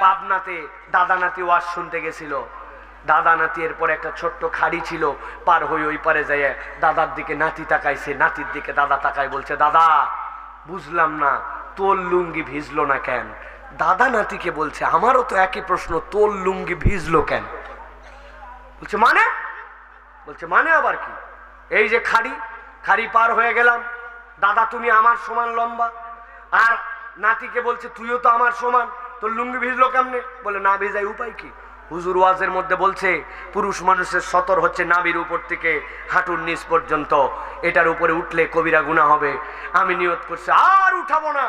পাবনাতে দাদা নাতি ওয়াজ শুনতে গেছিল। দাদা নাতি এরপর একটা ছোট্ট খাড়ি ছিল, পার হয়ে ওই পারে যাই দাদার দিকে নাতি তাকাইছে। নাতির দিকে দাদা তাকায় বলছে, দাদা, বুঝলাম না, তোর লুঙ্গি ভিজলো না কেন? দাদা নাতিকে বলছে, আমারও তো একই প্রশ্ন, তোর লুঙ্গি ভিজলো কেন? বলছে মানে? বলছে মানে আবার কি? এই যে খাড়ি খাড়ি পার হয়ে গেলাম। দাদা তুমি আমার সমান লম্বা। আর নাতিকে বলছে, তুইও তো আমার সমান। তোর লুঙ্গি ভিজলো কেমনে? বলে, না ভিজাই উপায় কি? হুজুর ওয়াজের মধ্যে বলছে, পুরুষ মানুষের সতর হচ্ছে নাবির উপর থেকে হাঁটুর নিচ পর্যন্ত। এটার উপরে উঠলে কবিরা গুণা হবে। আমি নিয়ত করছি, আর উঠাবো না।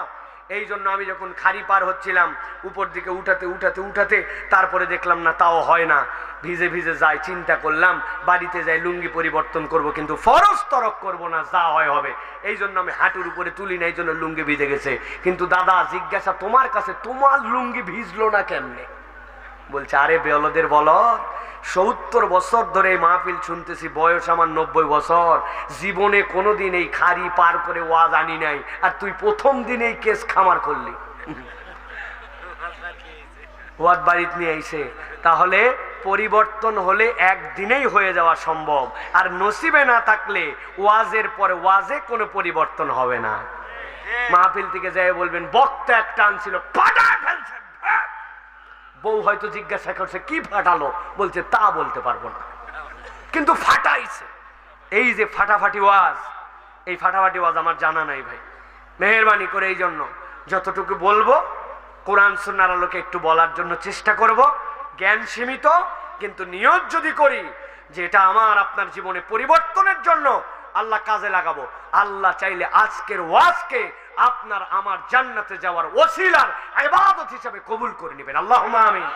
এই জন্য আমি যখন খাড়ি পার হচ্ছিলাম, উপর দিকে উঠাতে উঠাতে উঠাতে, তারপরে দেখলাম না, তাও হয় না। ভিজে ভিজে যাই, চিন্তা করলাম, বাড়িতে যাই, লুঙ্গি পরিবর্তন করব, কিন্তু ফরজ তরক করব না, যা হয় হবে। এই জন্য আমি হাঁটুর উপরে তুলি না এই জন্য লুঙ্গি ভিজে গেছে। কিন্তু দাদা, জিজ্ঞাসা তোমার কাছে, তোমার লুঙ্গি ভিজলো না কেমনে? বলছে, আরে বেলদের বল সত্তর বছর ধরে এই মাহফিল শুনতেছি, বয়স আমার নব্বই বছর। জীবনে কোনোদিন এই খাড়ি পার করে ওয়াজ আনি নাই, আর তুই প্রথম দিন এই কেস খামার করলি। ওয়াদ বাড়িত নিয়ে আইসে তাহলে পরিবর্তন হলে একদিনেই হয়ে যাওয়া সম্ভব। আর নসিবে না থাকলে ওয়াজের পরে ওয়াজে কোনো পরিবর্তন হবে না। মাহফিল থেকে যাই বলবেন, বক্তা একটা আনছিল। বউ হয়তো জিজ্ঞাসা করছে, কি ফাটালো? বলছে, তা বলতে পারব না। কিন্তু ফাটাইছে। এই যে ফাটাফাটি ওয়াজ, এই ফাটাফাটি ওয়াজ আমার জানা নাই ভাই। মেহরবানি করে এই জন্য যতটুকু বলব, কোরআন সুন্নার আলোকে একটু বলার জন্য চেষ্টা করব। জ্ঞান সীমিত, কিন্তু নিয়ত যদি করি যে এটা আমার, আপনার জীবনে পরিবর্তনের জন্য আল্লাহ কাজে লাগাবো। আল্লাহ চাইলে আজকের ওয়াজকে আপনার আমার জান্নাতে যাওয়ার ওসিলার এবাদত হিসাবে কবুল করে নেবেন। আল্লাহ আমিন।